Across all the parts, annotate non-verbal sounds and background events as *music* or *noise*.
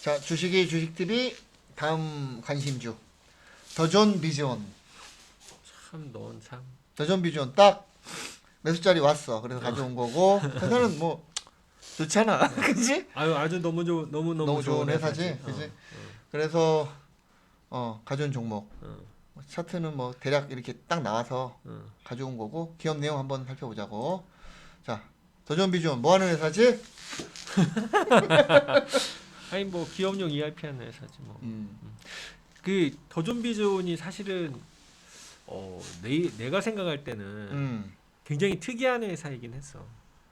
자, 주식이 주식 TV 다음 관심주. 더존 비전. 참 넌 참. 더존 비전 딱 매수자리 왔어. 그래서 가져온 거고. 회사는 뭐 좋잖아. *laughs* 그지? 아유 아주 너무 좋 너무 너무, 너무 좋은 회사지. 그지? 어, 그래서 어, 가져온 종목. 어, 차트는 뭐 대략 이렇게 딱 나와서 어. 가져온 거고 기업 내용 한번 살펴보자고. 자, 더존 비전 뭐 하는 회사지? *laughs* 아니 뭐 기업용 ERP 하는 회사지 뭐. 음. 그 더존 비존이 사실은 어 내, 내가 생각할 때는 음. 굉장히 특이한 회사이긴 했어.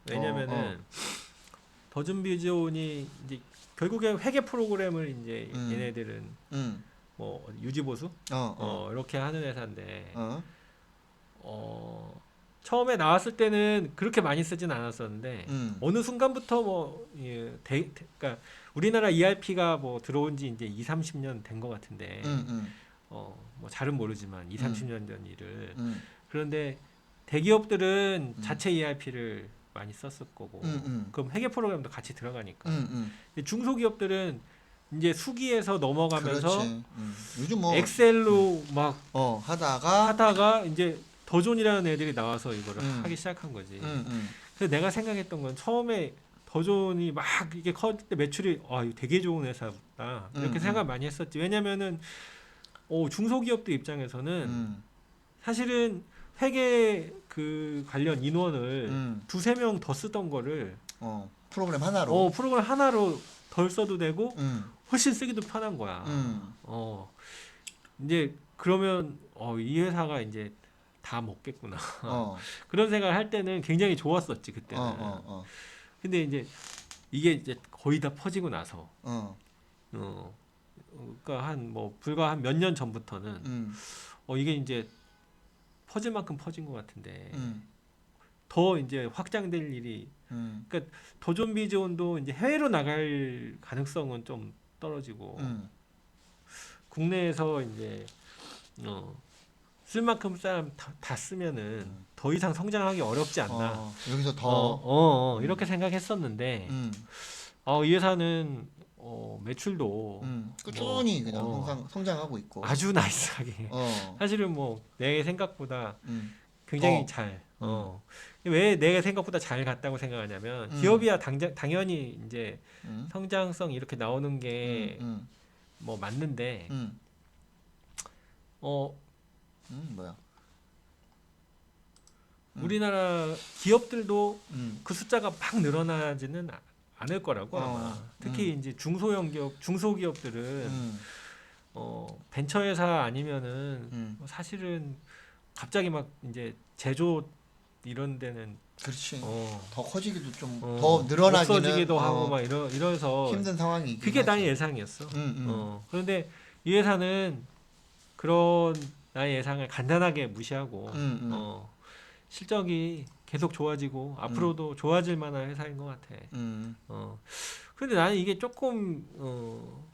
왜냐면은 어, 더존비존이 이제 결국에 회계 프로그램을 이제 음. 얘네들은 음. 뭐 유지 보수 어, 어. 어 이렇게 하는 회사인데 어. 어 처음에 나왔을 때는 그렇게 많이 쓰진 않았었는데 음. 어느 순간부터 뭐 예, 대, 대, 그러니까 우리나라 ERP가 뭐 들어온 지 이제 2, 30년 된 것 같은데 음. 음. 어 뭐 잘은 모르지만 2, 30년 전 일을 음. 그런데 대기업들은 음. 자체 ERP를 많이 썼을 거고 음. 음. 그럼 회계 프로그램도 같이 들어가니까 중소기업들은 이제 수기에서 넘어가면서. 요즘 뭐 엑셀로 막 어, 하다가 하다가 이제 더존이라는 애들이 나와서 이거를 음. 하기 시작한 거지. 그래서 내가 생각했던 건 처음에 더존이 막 이게 커질 때 매출이 아 이거 되게 좋은 회사다 이렇게 음, 생각 많이 했었지. 왜냐면은 어, 중소기업들 입장에서는 음. 사실은 회계 그 관련 인원을 음. 두세 명 더 쓰던 거를 어, 프로그램 하나로. 어 프로그램 하나로 덜 써도 되고 음. 훨씬 쓰기도 편한 거야. 음. 어 이제 그러면 어 이 회사가 이제 다 먹겠구나 어. *laughs* 그런 생각을 할 때는 굉장히 좋았었지 그때는. 어, 어, 어. 근데 이제 이게 이제 거의 다 퍼지고 나서 어. 어 그러니까 한 뭐 불과 한 몇 년 전부터는 음. 어 이게 이제 퍼질 만큼 퍼진 것 같은데 음. 더 이제 확장될 일이 음. 도존비존도 이제 해외로 나갈 가능성은 좀 떨어지고 음. 국내에서 이제 어, 쓸 만큼 사람 다, 다 쓰면은 음. 더 이상 성장하기 어렵지 않나. 어. 여기서 어, 더 어, 어, 이렇게 생각했었는데 음. 어, 이 회사는 어, 매출도 음. 꾸준히 그냥 어. 성장 성장하고 있고. 아주 *laughs* 나이스하게. 어. 사실은 뭐 내 생각보다 음. 굉장히 어. 잘. 어. 왜내 생각보다 잘 갔다고 생각하냐면 음. 기업이야 당장 당연히 이제 음. 성장성 이렇게 나오는 게 뭐 음. 맞는데 음. 어 음. 뭐야? 음. 우리나라 기업들도 음. 그 숫자가 막 늘어나지는 아- 않을 거라고 아마. 어, 특히 이제 중소형 기업, 중소기업들은 음. 어, 벤처 회사 아니면은 음. 사실은 갑자기 막 이제 제조 이런 데는 그렇지. 어, 더 커지기도 좀 어, 더 늘어나기는 없어지기도 어, 하고 막 이러 이래서 힘든 상황이긴 그게. 나의 예상이었어. 음, 음. 어, 그런데 이 회사는 그런 나의 예상을 간단하게 무시하고 음, 음. 어, 실적이 계속 좋아지고 앞으로도 좋아질 만한 회사인 것 같아. 음. 어. 근데 나는 이게 조금 어,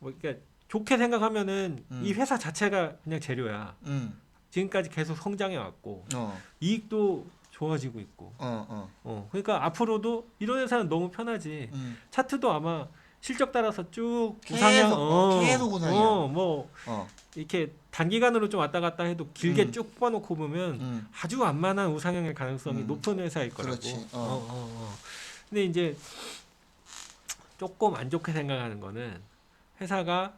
뭐 그러니까 좋게 생각하면은 음. 이 회사 자체가 그냥 재료야. 음. 지금까지 계속 성장해 왔고 어. 이익도 좋아지고 있고. 어, 어. 어. 그러니까 앞으로도 이런 회사는 너무 편하지. 음. 차트도 아마 실적 따라서 쭉 계속, 우상향. 어, 계속 우상향. 어, 뭐 어. 이렇게 단기간으로 좀 왔다 갔다 해도 길게 음. 쭉 뽑아놓고 보면 음. 아주 완만한 우상향의 가능성이 음. 높은 회사일 거라고. 그렇지. 어. 어, 어, 어. 근데 이제 조금 안 좋게 생각하는 거는 회사가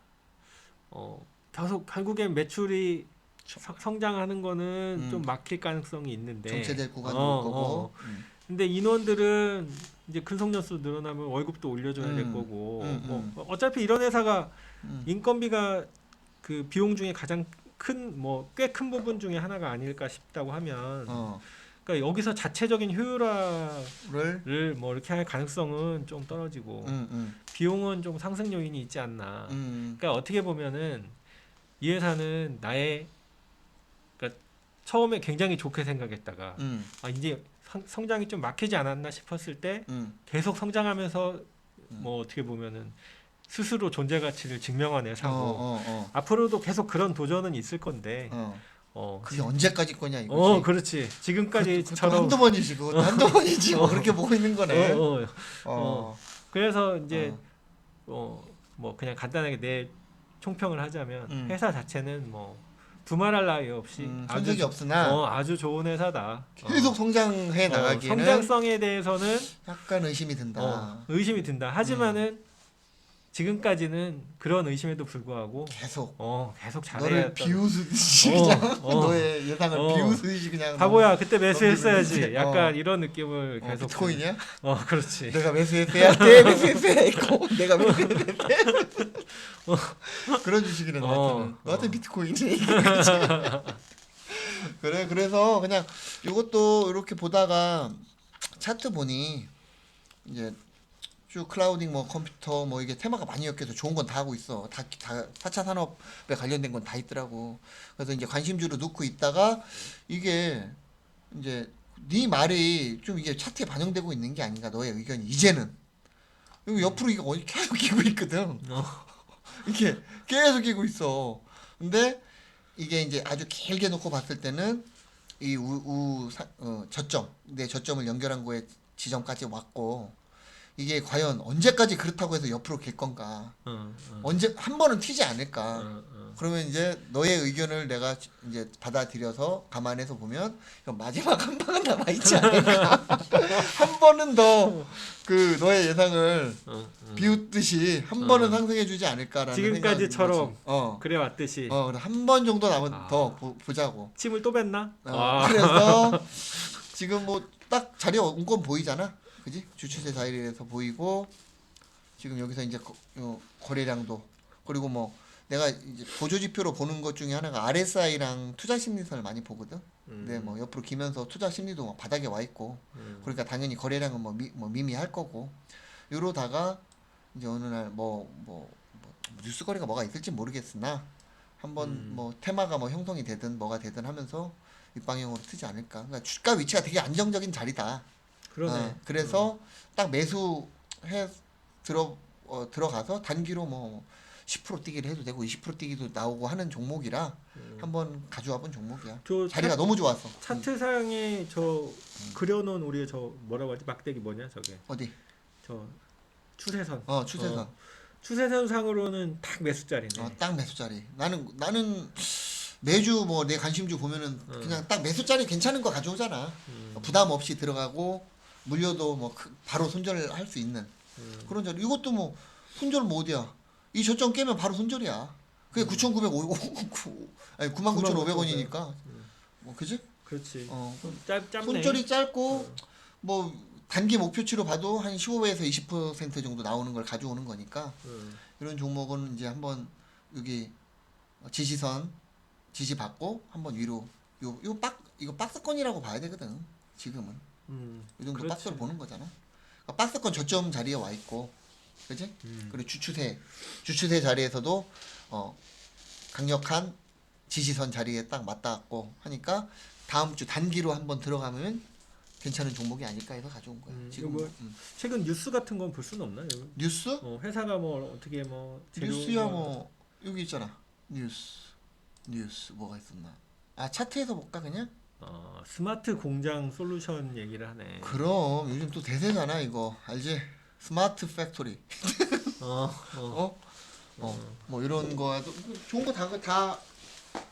어 계속 결국엔 매출이 성- 성장하는 거는 음. 좀 막힐 가능성이 있는데. 정체될 구간도 어, 올 거고. 어. 음. 근데 인원들은 이제 근속연수 늘어나면 월급도 올려줘야 될 음. 거고. 음, 뭐 어차피 이런 회사가 음. 인건비가 그 비용 중에 가장 큰 뭐 꽤 큰 부분 중에 하나가 아닐까 싶다고 하면 어. 그러니까 여기서 자체적인 효율화를 를 뭐 이렇게 할 가능성은 좀 떨어지고 음, 음. 비용은 좀 상승 요인이 있지 않나. 음. 그러니까 어떻게 보면은 이 회사는 나의 그러니까 처음에 굉장히 좋게 생각했다가 음, 아 이제 성, 성장이 좀 막히지 않았나 싶었을 때 음, 계속 성장하면서 뭐 어떻게 보면은 스스로 존재 가치를 증명한 어, 회사고 어, 어, 앞으로도 계속 그런 도전은 있을 건데 어. 어, 그게 언제까지 거냐 이거지. 어 그렇지 지금까지처럼 한두 번이지 그것도 *laughs* 한두 번이지 뭐 어. 그렇게 보고 있는 거네. 어, 어. 어, 어. 그래서 이제 어. 어 뭐 그냥 간단하게 내 총평을 하자면 음. 회사 자체는 뭐 두말할 나위 없이 음, 아주 손색이 없으나 어, 아주 좋은 회사다. 계속 성장해 어, 나가기에는 성장성에 대해서는 약간 의심이 든다. 어, 의심이 든다. 하지만은 지금까지는 그런 의심에도 불구하고 계속 어 계속 너를 잘해야 비웃으듯이 어, 그냥 어. *laughs* 너의 예상을 어. 비웃으듯이 그냥 바보야 그때 매수했어야지. 되지. 약간 어. 이런 느낌을 어, 계속 비트코인이야? 어 그렇지. 내가 매수했어야 돼 매수했어야 했고 내가 매수했어야 돼 그런 주식이네 어, 너한테는 너한테 어. 비트코인이지 *laughs* 그래 그래서 그냥 이것도 이렇게 보다가 차트 보니 이제 쭉 클라우딩 뭐 컴퓨터 뭐 이게 테마가 많이 엮여서 좋은 건 다 하고 있어. 다, 다 4차 산업에 관련된 건 다 있더라고. 그래서 이제 관심주로 넣고 있다가 이게 이제 네 말이 좀 이게 차트에 반영되고 있는 게 아닌가 너의 의견이 이제는. 그리고 옆으로 이게 어디 계속 *laughs* 끼고 있거든. 어. *laughs* 이렇게 계속 끼고 있어. 근데 이게 이제 아주 길게 놓고 봤을 때는 이 우, 우 사- 어, 저점 내 저점을 연결한 거에 지점까지 왔고 이게 과연 언제까지 그렇다고 해서 옆으로 길 건가 어, 어, 언제 한 번은 튀지 않을까 어, 어. 그러면 이제 너의 의견을 내가 이제 받아들여서 감안해서 보면 마지막 한 방은 남아 있지 않을까. *laughs* 한 번은 더 그 너의 예상을 어, 어. 비웃듯이 한 어. 번은 상승해주지 않을까라는 지금까지처럼. 어, 그래 왔듯이 어, 한 번 정도 남은 아. 더 보, 보자고. 침을 또 뱉나? 어, 아. 그래서 *laughs* 지금 뭐 딱 자리에 온 건 보이잖아, 그지? 주추세 자리에서 보이고 지금 여기서 이제 거, 어, 거래량도 그리고 뭐 내가 이제 보조 지표로 보는 것 중에 하나가 RSI랑 투자 심리선을 많이 보거든. 근데 뭐 옆으로 기면서 투자 심리도 막 바닥에 와 있고 음. 그러니까 당연히 거래량은 뭐, 미, 뭐 미미할 거고 이러다가 이제 어느 날 뭐뭐 뭐, 뉴스 거래가 뭐가 있을지 모르겠으나 한번 음. 뭐 테마가 뭐 형성이 되든 뭐가 되든 하면서 윗방향으로 트지 않을까. 그러니까 주가 위치가 되게 안정적인 자리다. 그러네. 어, 그래서 딱 매수해 들어 어, 들어가서 단기로 뭐 10% 뛰기를 해도 되고 20% 뛰기도 나오고 하는 종목이라 음. 한번 가져와 본 종목이야. 저 자리가 차, 너무 좋았어. 차트상에 저 그려놓은 우리 저 뭐라고 하지 막대기 뭐냐 저게 어디? 저 추세선 어 추세선. 어. 추세선 상으로는 딱 매수짜리네. 어, 딱 매수 자리. 나는 나는 매주 뭐 내 관심주 보면은 음. 그냥 딱 매수 자리 괜찮은 거 가져오잖아. 음, 부담 없이 들어가고 물려도 뭐 크- 바로 손절할 수 있는 음. 그런 자리. 이것도 뭐 손절 뭐 어디야? 이 저점 깨면 바로 손절이야. 그게 음. 9,905 아니 99,500원이니까. 음. 뭐 그지? 그렇지. 어. 짧 짧네. 손절이 짧고 어. 뭐 단기 목표치로 봐도 한 15에서 20% 정도 나오는 걸 가져오는 거니까 음. 이런 종목은 이제 한번 여기 지시선 지시 받고 한번 위로 요 요 박 이거 박스권이라고 봐야 되거든 지금은 음. 이 정도 그렇지. 박스를 보는 거잖아. 그러니까 박스권 저점 자리에 와 있고 그지? 음. 그리고 주추세 주추세 자리에서도 어 강력한 지시선 자리에 딱 맞닿았고 하니까 다음 주 단기로 한번 들어가면 괜찮은 종목이 아닐까 해서 가져온 거야. 음, 지금 이거 음. 최근 뉴스 같은 건 볼 수는 없나? 요 뉴스? 어, 회사가 뭐 어떻게 뭐 재료 뉴스야 뭐. 여기 있잖아. 뉴스. 뉴스 뭐가 있었나? 아 차트에서 볼까 그냥 어, 스마트 공장 솔루션 얘기를 하네. 그럼 요즘 또 대세잖아 이거 알지 스마트 팩토리 *laughs* 어, 어. 어? 어, 뭐 이런 거도 좋은 거 다 다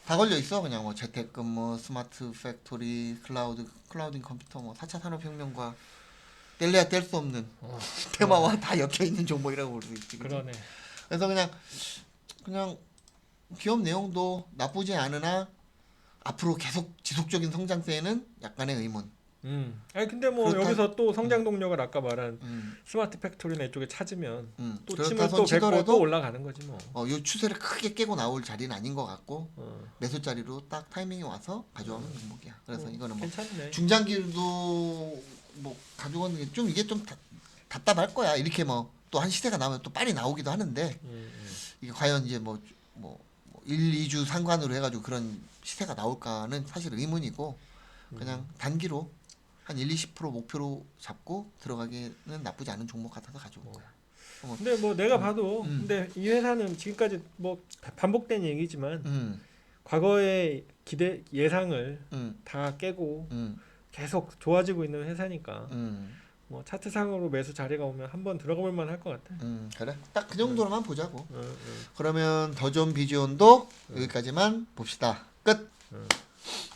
다 걸려 있어 그냥 뭐 재택근무 스마트 팩토리 클라우드 클라우딩 컴퓨터 뭐 4차 산업혁명과 뗄래야 뗄 수 없는 어. *laughs* 테마와 다 엮여 있는 종목이라고 볼 수 있지 그치? 그러네. 그래서 그냥 그냥 기업 내용도 나쁘지 않으나 앞으로 계속 지속적인 성장세에는 약간의 의문. 음. 아니 근데 뭐 그렇다- 여기서 또 성장 동력을 아까 말한 음, 스마트 팩토리나 이쪽에 찾으면 음. 또 침을 또손 뱉고 또 올라가는 거지 뭐. 어, 요 추세를 크게 깨고 나올 자리는 아닌 것 같고 어. 매수 자리로 딱 타이밍이 와서 가져오는 종목이야. 그래서 어, 이거는 뭐 괜찮네. 중장기도 뭐 가져오는 게 좀 이게 좀 다- 답답할 거야. 이렇게 뭐 또 한 시대가 나오면 또 빨리 나오기도 하는데 음, 음. 이게 과연 이제 뭐, 뭐, 뭐 1, 2주 상관으로 해가지고 그런 시세가 나올까는 사실 의문이고 그냥 단기로 한 1, 20% 목표로 잡고 들어가기는 나쁘지 않은 종목 같아서 가지고 온 거야. 어. 근데 뭐 내가 봐도 음. 근데 이 회사는 지금까지 뭐 반복된 얘기지만 음, 과거의 기대 예상을 음, 다 깨고 음, 계속 좋아지고 있는 회사니까 음, 뭐 차트상으로 매수 자리가 오면 한번 들어가 볼 만할 것 같아. 음, 그래. 딱 그 정도로만 보자고. 어, 어. 그러면 더존 비지온도 여기까지만 봅시다. 끝. 음.